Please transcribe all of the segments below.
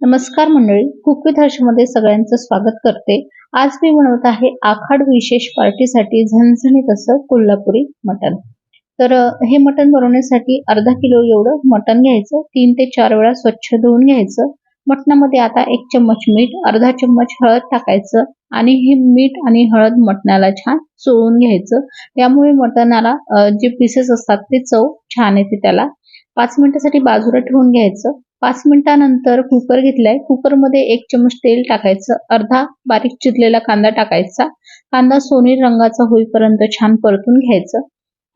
नमस्कार मंडळी cook with हर्षमध्ये सगळ्यांचं स्वागत करते. आज मी बनवत आहे आखाड विशेष पार्टीसाठी झणझणीत असं कोल्हापुरी मटण. तर हे मटण बनवण्यासाठी अर्धा किलो एवढं मटण घ्यायचं तीन ते चार वेळा स्वच्छ धुवून घ्यायचं. मटणामध्ये आता एक चम्मच मीठ अर्धा चम्मच हळद टाकायचं आणि हे मीठ आणि हळद मटणाला छान चोळून घ्यायचं. यामुळे मटणाला जे पीसेस असतात ते चव छान येते त्याला. पाच मिनिटासाठी बाजूला ठेवून घ्यायचं. पाच मिनिटानंतर कुकर घेतलाय. कुकरमध्ये एक चमच तेल टाकायचं. अर्धा बारीक चिरलेला कांदा टाकायचा. कांदा सोनेरी रंगाचा होईपर्यंत छान परतून घ्यायचं.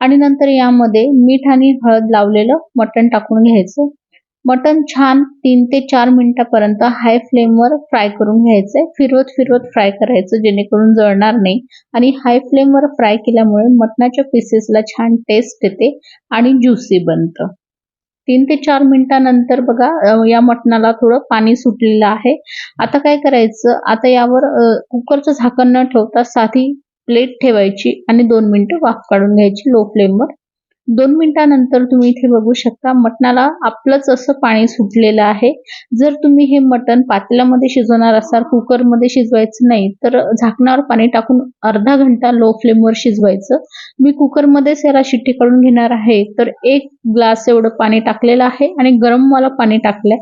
आणि नंतर यामध्ये मीठ आणि हळद लावलेलं मटण टाकून घ्यायचं. मटण छान तीन ते चार मिनिटापर्यंत हाय फ्लेमवर फ्राय करून घ्यायचंय फिरवत फिरवत फ्राय करायचं जेणेकरून जळणार नाही. आणि हाय फ्लेमवर फ्राय केल्यामुळे मटणाच्या पीसेसला छान टेस्ट येते आणि ज्युसी बनतं. तीन ते चार मिनिटानंतर बघा या मटणाला थोडं पाणी सुटलेलं आहे. आता काय करायचं? आता यावर कुकरचं झाकण न ठेवता साधी प्लेट ठेवायची आणि दोन मिनिटं वाफ काढून घ्यायची लो फ्लेमवर. दोन मिनिटानंतर तुम्ही इथे बघू शकता मटणाला आपलंच असं पाणी सुटलेलं आहे. जर तुम्ही हे मटण पातेल्यामध्ये शिजवणार असाल कुकरमध्ये शिजवायचं नाही तर झाकणावर पाणी टाकून अर्धा घंटा लो फ्लेमवर शिजवायचं. मी कुकरमध्येच याला शिट्टी काढून घेणार आहे तर एक ग्लास एवढं पाणी टाकलेलं आहे आणि गरम वाला पाणी टाकलंय.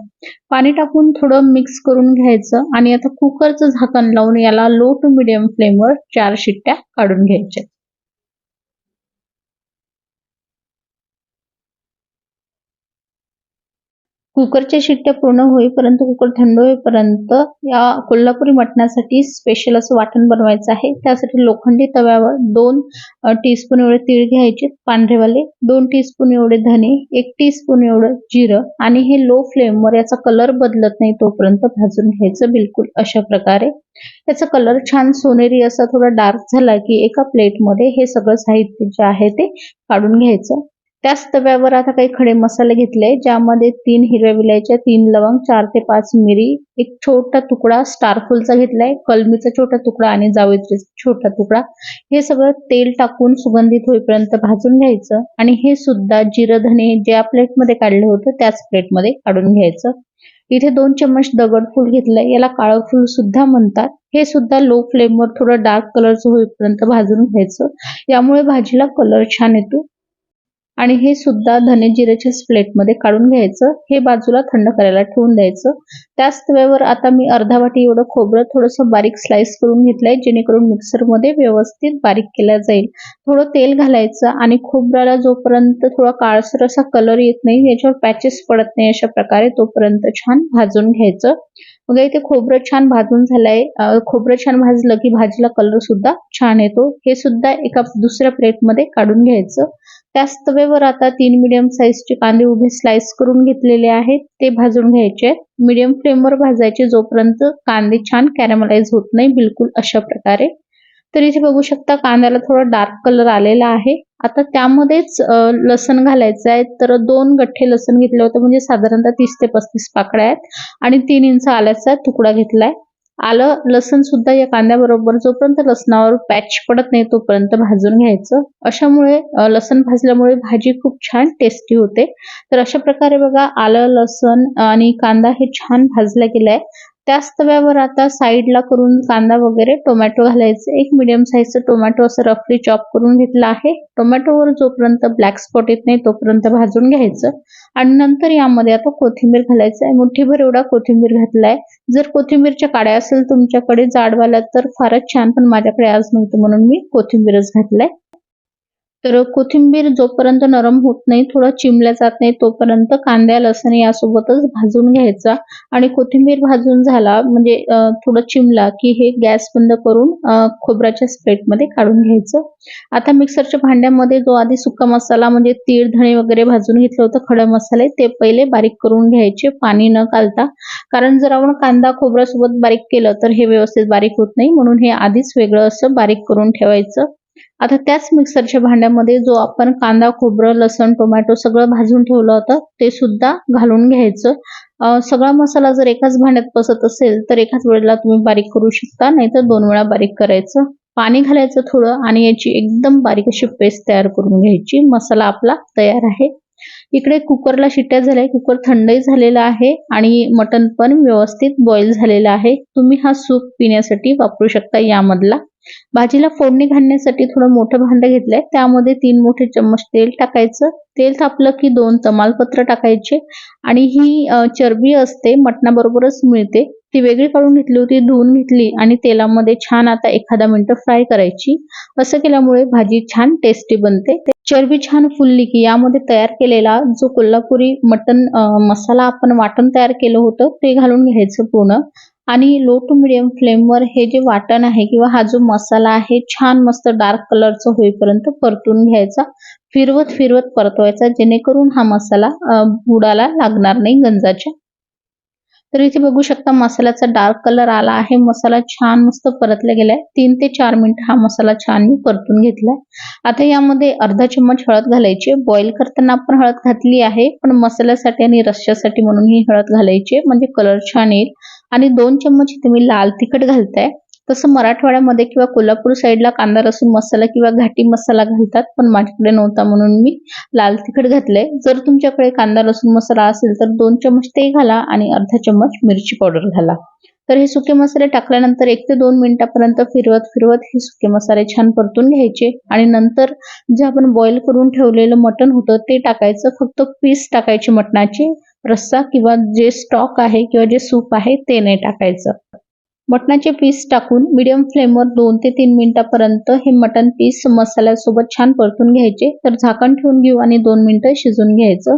पाणी टाकून थोडं मिक्स करून घ्यायचं आणि आता कुकरचं झाकण लावून याला लो टू मिडियम फ्लेमवर चार शिट्ट्या काढून घ्यायच्या. कुकरच्या शिट्ट्या पूर्ण होईपर्यंत कुकर थंड होईपर्यंत या कोल्हापुरी मटणासाठी स्पेशल असं वाटण बनवायचं आहे. त्यासाठी लोखंडी तव्यावर दोन टीस्पून एवढे तीळ घ्यायचे पांढरेवाले दोन टीस्पून एवढे धने एक टीस्पून एवढं जिरं आणि हे लो फ्लेमवर याचा कलर बदलत नाही तोपर्यंत भाजून घ्यायचं बिलकुल अशा प्रकारे. याचा कलर छान सोनेरी असा थोडा डार्क झाला की एका प्लेटमध्ये हे सगळं साहित्य जे आहे ते काढून घ्यायचं. त्याच तव्यावर आता काही खडे मसाले घेतले ज्यामध्ये तीन हिरव्या विलायच्या तीन लवंग चार ते पाच मिरी एक छोटा तुकडा स्टारफुलचा घेतलाय कलमीचा छोटा तुकडा आणि जावेत्रीचा छोटा तुकडा. हे सगळं तेल टाकून सुगंधित होईपर्यंत भाजून घ्यायचं आणि हे सुद्धा जिरं धने ज्या प्लेटमध्ये काढलं होतं त्याच प्लेटमध्ये काढून घ्यायचं. इथे दोन चम्मच दगडफूल घेतलंय याला काळं फूल सुद्धा म्हणतात. हे सुद्धा लो फ्लेमवर थोडं डार्क कलरचं होईपर्यंत भाजून घ्यायचं. यामुळे भाजीला कलर छान येतो. आणि हे सुद्धा धने जिऱ्याच्या प्लेटमध्ये काढून घ्यायचं. हे बाजूला थंड करायला ठेवून द्यायचं. त्याच तव्यावर आता मी अर्धा वाटी एवढं खोबरं थोडंसं बारीक स्लाइस करून घेतलंय जेणेकरून मिक्सरमध्ये व्यवस्थित बारीक केला जाईल. थोडं तेल घालायचं आणि खोबऱ्याला जोपर्यंत थोडा काळसर असा कलर येत नाही याच्यावर पॅचेस पडत नाही अशा प्रकारे तोपर्यंत छान भाजून घ्यायचं. मग इथे खोबरं छान भाजून झालंय. खोबरं छान भाजलं की भाजीला कलर सुद्धा छान येतो. हे सुद्धा एका दुसऱ्या प्लेटमध्ये काढून घ्यायचं. त्याच तव्यावर आता तीन मिडियम साईजचे कांदे उभे स्लाइस करून घेतलेले आहेत. ते भाजून घ्यायचे मिडियम फ्लेमवर भाजायचे जोपर्यंत कांदे छान कॅरमलाइज होत नाही बिलकुल अशा प्रकारे. तर इथे बघू शकता कांद्याला थोडा डार्क कलर आलेला आहे. आता त्यामध्येच लसण घालायचं आहे. तर दोन गठ्ठे लसण घेतलं होतं. म्हणजे साधारणतः तीस ते पस्तीस पाकड्या आहेत. आणि तीन इंच आल्याचा तुकडा घेतलाय. आलं लसण सुद्धा या कांद्याबरोबर जोपर्यंत लसणावर पॅच पडत नाही तोपर्यंत भाजून घ्यायचं. अशामुळे लसण भाजल्यामुळे भाजी खूप छान टेस्टी होते. तर अशा प्रकारे बघा आलं लसण आणि कांदा हे छान भाजला गेलाय. त्याच तव्यावर आता साईडला करून कांदा वगैरे टोमॅटो घालायचे. एक मिडियम साईजचं टोमॅटो असं रफली चॉप करून घेतलं आहे. टोमॅटोवर जोपर्यंत ब्लॅक स्पॉट येत नाही तोपर्यंत भाजून घ्यायचं. आणि नंतर यामध्ये आता कोथिंबीर घालायचं आहे. मुठीभर एवढा कोथिंबीर घातलाय. जर कोथिंबीरच्या काड्या असेल तुमच्याकडे जाडवाल्या तर फारच छान पण माझ्याकडे आज नव्हतं म्हणून मी कोथिंबीरच घातलाय. तर कोथिंबीर जोपर्यंत नरम होत नाही थोडं चिमल्या जात नाही तोपर्यंत कांद्या लसण यासोबतच भाजून घ्यायचा. आणि कोथिंबीर भाजून झाला म्हणजे थोडं चिमला की हे गॅस बंद करून खोबऱ्याच्या स्प्रेटमध्ये काढून घ्यायचं. आता मिक्सरच्या भांड्यामध्ये जो आधी सुका मसाला म्हणजे तीळ धणे वगैरे भाजून घेतलं होतं खडे मसाले ते पहिले बारीक करून घ्यायचे पाणी न घालता. कारण जर आपण कांदा खोबऱ्यासोबत बारीक केलं तर हे व्यवस्थित बारीक होत नाही म्हणून हे आधीच वेगळं असं बारीक करून ठेवायचं. आता त्याच मिक्सरच्या भांड्यामध्ये जो आपण कांदा खोबरं लसण टोमॅटो सगळं भाजून ठेवलं होतं ते सुद्धा घालून घ्यायचं. सगळा मसाला जर एकाच भांड्यात बसत असेल तर एकाच वेळेला तुम्ही बारीक करू शकता नाहीतर दोन वेळा बारीक करायचं. पाणी घालायचं थोडं आणि याची एकदम बारीक अशी पेस्ट तयार करून घ्यायची. मसाला आपला तयार आहे. इकडे कुकरला शिट्ट्या झाल्या. कुकर थंडही झालेला आहे आणि मटण पण व्यवस्थित बॉईल झालेलं आहे. तुम्ही हा सूप पिण्यासाठी वापरू शकता यामधला. भाजीला फोडणी घालण्यासाठी थोडं मोठं भांडं घेतलंय. त्यामध्ये तीन मोठे चम्मच तेल टाकायचं. तेल तापलं की दोन तमालपत्र टाकायचे. आणि ही चरबी असते मटणाबरोबरच मिळते. ती वेगळी काढून घेतली होती धुवून घेतली आणि तेलामध्ये छान आता एखादा मिनटं फ्राय करायची. असं केल्यामुळे भाजी छान टेस्टी बनते. चरबी छान फुलली की यामध्ये तयार केलेला जो कोल्हापुरी मटन मसाला आपण वाटण तयार केलं होतं ते घालून घ्यायचं पूर्ण. आणि लो टू मिडियम फ्लेमवर हे जे वाटण आहे किंवा हा जो मसाला आहे छान मस्त डार्क कलरचा होईपर्यंत परतून घ्यायचा. फिरवत फिरवत परतवायचा जेणेकरून हा मसाला बुडाला लागणार नाही गंजाच्या. तर इथे बघू शकता मसाल्याचा डार्क कलर आला आहे. मसाला छान मस्त परतला गेलाय. तीन ते चार मिनिट हा मसाला छान मी परतून घेतलाय. आता यामध्ये अर्धा चम्मच हळद घालायची बॉईल करताना आपण हळद घातली आहे पण मसाल्यासाठी आणि रश्श्यासाठी म्हणून ही हळद घालायची म्हणजे कलर छान येईल. आणि दोन चम्मच तुम्ही लाल तिखट घालताय. तसं मराठवाड्यामध्ये किंवा कोल्हापूर साईडला कांदा लसूण मसाला किंवा घाटी मसाला घालतात पण माझ्याकडे नव्हता म्हणून मी लाल तिखट घातलंय. जर तुमच्याकडे कांदा लसूण मसाला असेल तर दोन चम्मच ते घाला आणि अर्धा चम्मच मिरची पावडर घाला. तर हे सुके मसाले टाकल्यानंतर एक ते दोन मिनिटापर्यंत फिरवत फिरवत हे सुके मसाले छान परतून घ्यायचे आणि नंतर जे आपण बॉईल करून ठेवलेलं मटण होतं ते टाकायचं. फक्त पीस टाकायचे मटणाचे. रस्सा किंवा जे स्टॉक आहे किंवा जे सूप आहे ते नाही टाकायचं. मटणाचे पीस टाकून मिडियम फ्लेमवर दोन ते तीन मिनिटापर्यंत हे मटण पीस मसाल्यासोबत छान परतून घ्यायचे. तर झाकण ठेवून घेऊ आणि दोन मिनिटं शिजून घ्यायचं.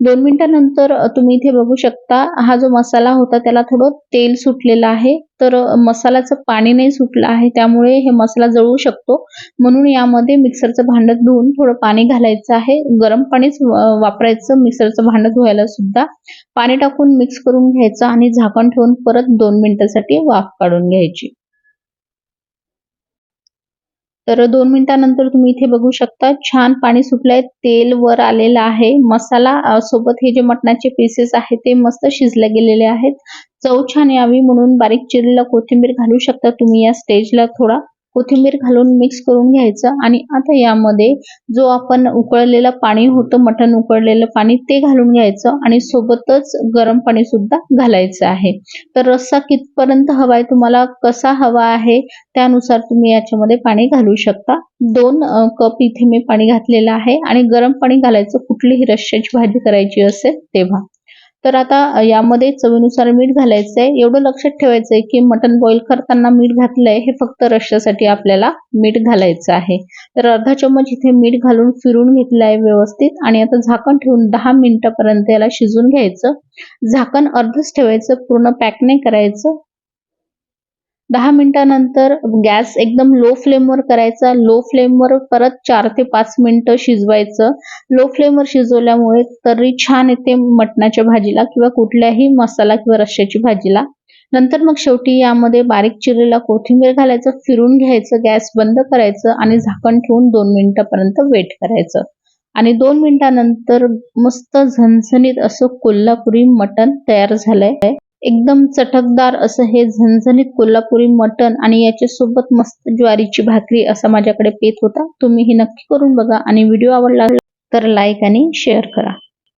दोन मिनिटानंतर तुम्ही इथे बघू शकता हा जो मसाला होता त्याला थोडं तेल सुटलेलं आहे. तर मसाल्याचं पाणी नाही सुटलं आहे त्यामुळे हे मसाला जळू शकतो. म्हणून यामध्ये मिक्सरचं भांड धुवून थोडं पाणी घालायचं आहे. गरम पाणीच वापरायचं मिक्सरचं भांड धुवायला सुद्धा. पाणी टाकून मिक्स करून घ्यायचं आणि झाकण ठेवून परत दोन मिनिटासाठी वाफ काढून घ्यायची. तर दोन मिनिटानंतर तुम्ही इथे बघू शकता छान पाणी सुटलंय तेल वर आलेलं आहे. मसाला सोबत हे जे मटणाचे पीसेस आहेत ते मस्त शिजले गेलेले आहेत. चव छान यावी म्हणून बारीक चिरलेला कोथिंबीर घालू शकता तुम्ही या स्टेजला थोडा. कोथिंबीर घालून मिक्स करून घ्यायचं आणि आता यामध्ये जो आपण उकळलेलं पाणी होतं मटण उकळलेलं पाणी ते घालून घ्यायचं आणि सोबतच गरम पाणी सुद्धा घालायचं आहे. तर रस्सा कितपर्यंत हवाय तुम्हाला कसा हवा आहे त्यानुसार तुम्ही याच्यामध्ये पाणी घालू शकता. दोन कप इथे मी पाणी घातलेलं आहे आणि गरम पाणी घालायचं कुठलीही रश्श्याची भाजी करायची असेल तेव्हा. तर आता यामध्ये चवीनुसार मीठ घालायचंय. एवढं लक्षात ठेवायचंय की मटन बॉईल करताना मीठ घातलंय हे फक्त रश्श्यासाठी आपल्याला मीठ घालायचं आहे. तर अर्धा चम्मच इथे मीठ घालून फिरून घेतलं आहे व्यवस्थित आणि आता झाकण ठेवून दहा मिनिटापर्यंत याला शिजून घ्यायचं. झाकण अर्धच ठेवायचं पूर्ण पॅक नाही करायचं. दहा मिनिटानंतर गॅस एकदम लो फ्लेमवर करायचा. लो फ्लेमवर परत चार ते पाच मिनिटं शिजवायचं. लो फ्लेमवर शिजवल्यामुळे तरी छान येते मटणाच्या भाजीला किंवा कुठल्याही मसाला किंवा रश्श्याची भाजीला. नंतर मग शेवटी यामध्ये बारीक चिरलेला कोथिंबीर घालायचं फिरून घ्यायचं गॅस बंद करायचं आणि झाकण ठेवून दोन मिनिटापर्यंत वेट करायचं. आणि दोन मिनिटानंतर मस्त झणझणीत असं कोल्हापुरी मटण तयार झालंय. एकदम चटकदार असं हे झणझणीत कोल्हापुरी मटण आणि याच्यासोबत मस्त ज्वारीची भाकरी असा माझ्याकडे पेत होता. तुम्ही हे नक्की करून बघा आणि व्हिडिओ आवडला तर लाईक आणि शेअर करा.